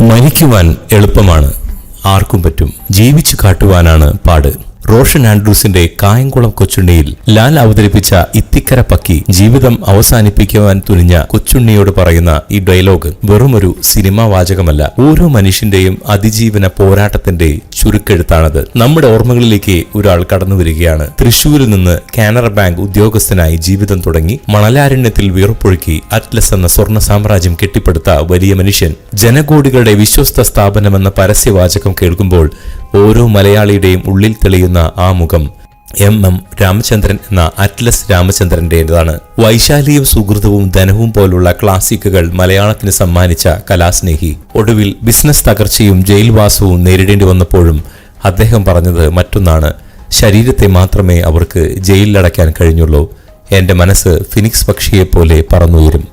മരിക്കുവാൻ എളുപ്പമാണ്. ആർക്കും പറ്റും. ജീവിച്ചു കാട്ടുവാനാണ് പാട്. റോഷൻ ആൻഡ്രൂസിന്റെ കായംകുളം കൊച്ചുണ്ണിയിൽ ലാൽ അവതരിപ്പിച്ച ഇത്തിക്കര പക്കി ജീവിതം അവസാനിപ്പിക്കുവാൻ തുനിഞ്ഞ കൊച്ചുണ്ണിയോട് പറയുന്ന ഈ ഡയലോഗ് വെറുമൊരു സിനിമാ വാചകമല്ല. ഓരോ മനുഷ്യന്റെയും അതിജീവന പോരാട്ടത്തിന്റെ ചുരുക്കെഴുത്താണത്. നമ്മുടെ ഓർമ്മകളിലേക്ക് ഒരാൾ കടന്നു വരികയാണ്. തൃശൂരിൽ നിന്ന് കാനറ ബാങ്ക് ഉദ്യോഗസ്ഥനായി ജീവിതം തുടങ്ങി മണലാരണ്യത്തിൽ വീർപ്പൊഴുക്കി അറ്റ്ലസ് എന്ന സ്വർണ സാമ്രാജ്യം കെട്ടിപ്പടുത്ത വലിയ മനുഷ്യൻ ജനകോടികളുടെ വിശ്വസ്ത സ്ഥാപനമെന്ന പരസ്യവാചകം കേൾക്കുമ്പോൾ ഓരോ മലയാളിയുടെയും ഉള്ളിൽ തെളിയുന്ന ആ മുഖം എം എം രാമചന്ദ്രൻ എന്ന അറ്റ്ലസ് രാമചന്ദ്രന്റെതാണ് വൈശാലിയും സുഹൃതവും ധനവും പോലുള്ള ക്ലാസിക്കുകൾ മലയാളത്തിന് സമ്മാനിച്ച കലാസ്നേഹി. ഒടുവിൽ ബിസിനസ് തകർച്ചയും ജയിൽവാസവും നേരിടേണ്ടി വന്നപ്പോഴും അദ്ദേഹം പറഞ്ഞത് മറ്റൊന്നാണ്. ശരീരത്തെ മാത്രമേ അവർക്ക് ജയിലിലടയ്ക്കാൻ കഴിഞ്ഞുള്ളൂ. എന്റെ മനസ്സ് ഫിനിക്സ് പക്ഷിയെപ്പോലെ പറന്നുയരും.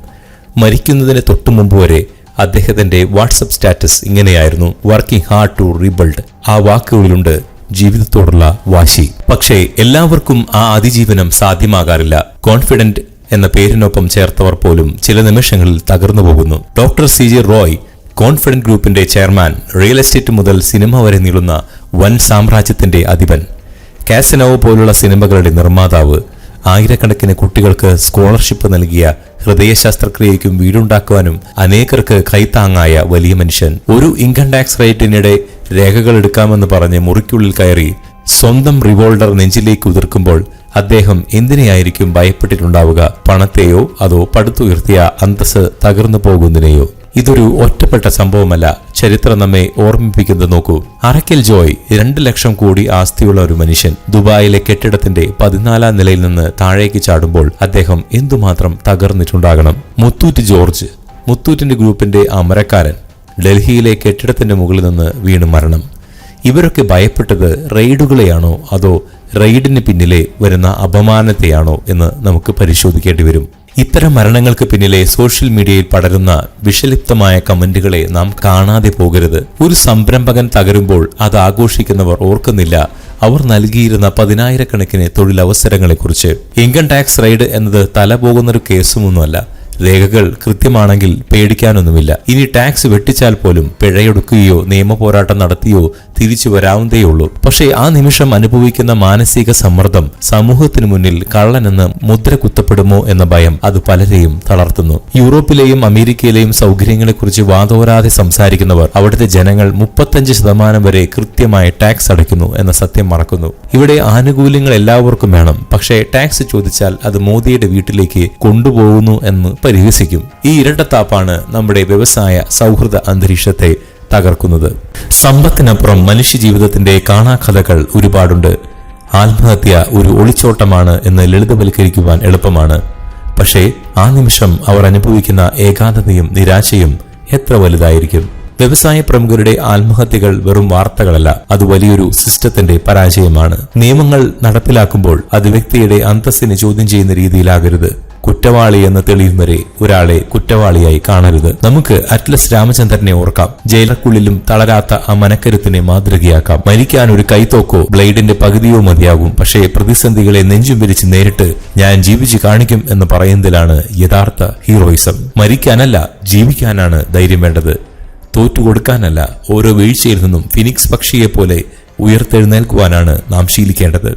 മരിക്കുന്നതിന് തൊട്ടു മുമ്പ് വരെ അദ്ദേഹത്തിന്റെ വാട്സപ്പ് സ്റ്റാറ്റസ് ഇങ്ങനെയായിരുന്നു. വർക്കിംഗ് ഹാർഡ് ടു റീബിൾഡ് ആ വാക്കുകളിലുണ്ട് ജീവിതത്തോടുള്ള വാശി. പക്ഷേ എല്ലാവർക്കും ആ അതിജീവനം സാധ്യമാകാറില്ല. കോൺഫിഡന്റ് എന്ന പേരിനൊപ്പം ചേർത്തവർ പോലും ചില നിമിഷങ്ങളിൽ തകർന്നു പോകുന്നു. Doctor C G Roy Confident ഗ്രൂപ്പിന്റെ ചെയർമാൻ റിയൽ എസ്റ്റേറ്റ് മുതൽ സിനിമ വരെ നീളുന്ന വൻ സാമ്രാജ്യത്തിന്റെ അധിപൻ. കാസനോവ് പോലുള്ള സിനിമകളുടെ നിർമ്മാതാവ് ആയിരക്കണക്കിന് കുട്ടികൾക്ക് സ്കോളർഷിപ്പ് നൽകിയ ഹൃദയ ശസ്ത്രക്രിയയ്ക്കും വീടുണ്ടാക്കുവാനും അനേകർക്ക് കൈത്താങ്ങായ വലിയ മനുഷ്യൻ. ഒരു ഇൻകം ടാക്സ് റേറ്റിനിടെ രേഖകൾ എടുക്കാമെന്ന് പറഞ്ഞ് മുറിക്കുള്ളിൽ കയറി സ്വന്തം റിവോൾഡർ നെഞ്ചിലേക്ക് ഉതിർക്കുമ്പോൾ അദ്ദേഹം എന്തിനെയായിരിക്കും ഭയപ്പെട്ടിട്ടുണ്ടാവുക? പണത്തെയോ അതോ പടുത്തുയർത്തിയ അന്തസ് തകർന്നു പോകുന്നതിനെയോ? ഇതൊരു ഒറ്റപ്പെട്ട സംഭവമല്ല. ചരിത്രം നമ്മെ ഓർമ്മിപ്പിക്കുന്നത് നോക്കൂ. അറക്കൽ ജോയ് രണ്ട് ലക്ഷം കോടി ആസ്തിയുള്ള ഒരു മനുഷ്യൻ ദുബായിലെ കെട്ടിടത്തിന്റെ പതിനാലാം നിലയിൽ നിന്ന് താഴേക്ക് ചാടുമ്പോൾ അദ്ദേഹം എന്തുമാത്രം തകർന്നിട്ടുണ്ടാകണം? മുത്തൂറ്റ് ജോർജ്. മുത്തൂറ്റിന്റെ ഗ്രൂപ്പിന്റെ അമരക്കാരൻ ഡൽഹിയിലെ കെട്ടിടത്തിന്റെ മുകളിൽ നിന്ന് വീണ് മരണം. ഇവരൊക്കെ ഭയപ്പെട്ടത് റെയ്ഡുകളെയാണോ അതോ റെയ്ഡിന് പിന്നിലെ വരുന്ന അപമാനത്തെയാണോ എന്ന് നമുക്ക് പരിശോധിക്കേണ്ടി വരും. ഇത്തരം മരണങ്ങൾക്ക് പിന്നിലെ സോഷ്യൽ മീഡിയയിൽ പടരുന്ന വിഷലിപ്തമായ കമന്റുകളെ നാം കാണാതെ പോകരുത്. ഒരു സംരംഭകൻ തകരുമ്പോൾ അത് ആഘോഷിക്കുന്നവർ ഓർക്കുന്നില്ല. അവർ നൽകിയിരുന്ന പതിനായിരക്കണക്കിന് തൊഴിലവസരങ്ങളെക്കുറിച്ച്. ഇൻകം ടാക്സ് റൈഡ് എന്നത് തല പോകുന്നൊരു കേസുമൊന്നുമല്ല. രേഖകൾ കൃത്യമാണെങ്കിൽ പേടിക്കാനൊന്നുമില്ല. ഇനി ടാക്സ് വെട്ടിച്ചാൽ പോലും പിഴയൊടുക്കുകയോ നിയമ പോരാട്ടം നടത്തിയോ തിരിച്ചു വരാവുന്നതേയുള്ളൂ. പക്ഷേ ആ നിമിഷം അനുഭവിക്കുന്ന മാനസിക സമ്മർദ്ദം സമൂഹത്തിനു മുന്നിൽ കള്ളനെന്ന് മുദ്ര കുത്തപ്പെടുമോ എന്ന ഭയം അത് പലരെയും തളർത്തുന്നു. യൂറോപ്പിലെയും അമേരിക്കയിലെയും സൗകര്യങ്ങളെക്കുറിച്ച് വാതോരാതെ സംസാരിക്കുന്നവർ അവിടുത്തെ ജനങ്ങൾ മുപ്പത്തഞ്ച് ശതമാനം വരെ കൃത്യമായി ടാക്സ് അടയ്ക്കുന്നു എന്ന സത്യം മറക്കുന്നു. ഇവിടെ ആനുകൂല്യങ്ങൾ എല്ലാവർക്കും വേണം. പക്ഷേ ടാക്സ് ചോദിച്ചാൽ അത് മോദിയുടെ വീട്ടിലേക്ക് കൊണ്ടുപോകുന്നു എന്ന് പരിഹസിക്കും. ഈ ഇരട്ടത്താപ്പാണ് നമ്മുടെ വ്യവസായ സൗഹൃദ അന്തരീക്ഷത്തെ തകർക്കുന്നത്. സമ്പത്തിനപ്പുറം മനുഷ്യജീവിതത്തിന്റെ കാണാകഥകൾ ഒരുപാടുണ്ട്. ആത്മഹത്യ ഒരു ഒളിച്ചോട്ടമാണ് എന്ന് ലളിതവൽക്കരിക്കുവാൻ എളുപ്പമാണ്. പക്ഷേ ആ നിമിഷം അവർ അനുഭവിക്കുന്ന ഏകാന്തതയും നിരാശയും എത്ര വലുതായിരിക്കും? വ്യവസായ പ്രമുഖരുടെ ആത്മഹത്യകൾ വെറും വാർത്തകളല്ല അത് വലിയൊരു സിസ്റ്റത്തിന്റെ പരാജയമാണ്. നിയമങ്ങൾ നടപ്പിലാക്കുമ്പോൾ അത് വ്യക്തിയുടെ അന്തസ്സിനെ ചോദ്യം ചെയ്യുന്ന രീതിയിലാകരുത്. കുറ്റവാളി എന്ന് തെളിയും വരെ ഒരാളെ കുറ്റവാളിയായി കാണരുത്. നമുക്ക് അറ്റ്ലസ് രാമചന്ദ്രനെ ഓർക്കാം. ജയിലർക്കുള്ളിലും തളരാത്ത ആ മനക്കരുത്തിനെ മാതൃകയാക്കാം. മരിക്കാൻ ഒരു കൈത്തോക്കോ ബ്ലേഡിന്റെ പകുതിയോ മതിയാകും. പക്ഷേ പ്രതിസന്ധികളെ നെഞ്ചും വിരിച്ച് നേരിട്ട് ഞാൻ ജീവിച്ചു കാണിക്കും എന്ന് പറയുന്നതിലാണ് യഥാർത്ഥ ഹീറോയിസം. മരിക്കാനല്ല ജീവിക്കാനാണ് ധൈര്യം വേണ്ടത്. തോറ്റുകൊടുക്കാനല്ല ഓരോ വീഴ്ചയിൽ നിന്നും ഫിനിക്സ് പക്ഷിയെ പോലെ ഉയർത്തെഴുന്നേൽക്കുവാനാണ് നാം ശീലിക്കേണ്ടത്.